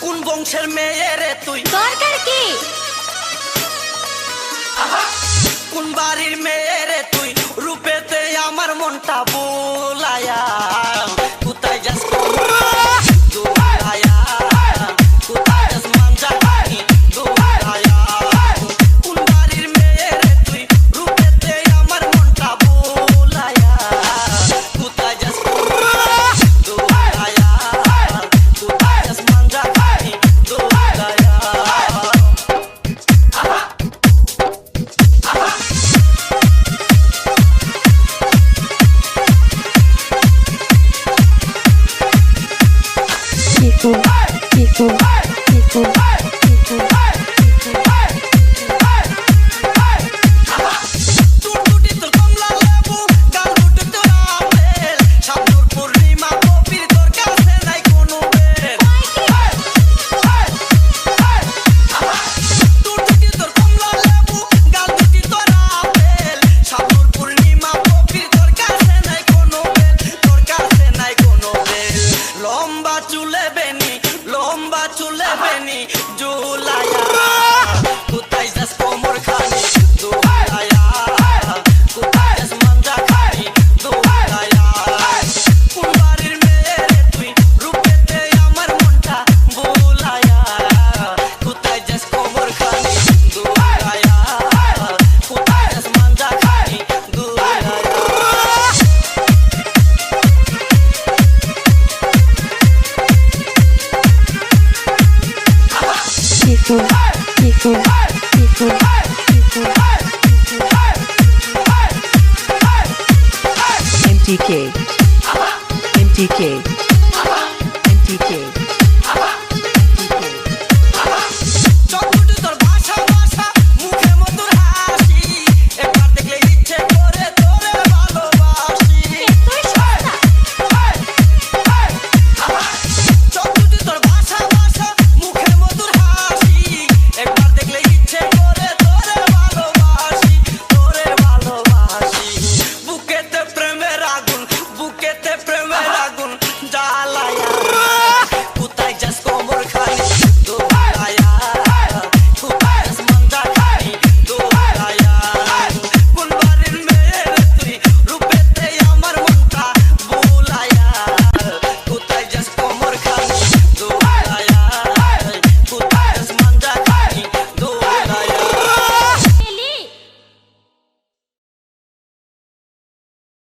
কোন বংশের মেয়ে রে তুই? দরকার কি? কোন বাড়ির মেয়েরে তুই রূপেতে আমার মনটা বোলায়া। কোথায় যাস 皮肤，皮肤，皮肤。চুলে বেনি লম্বা চুলে বেনি জুলাইয়া MTK. MTK. MTK.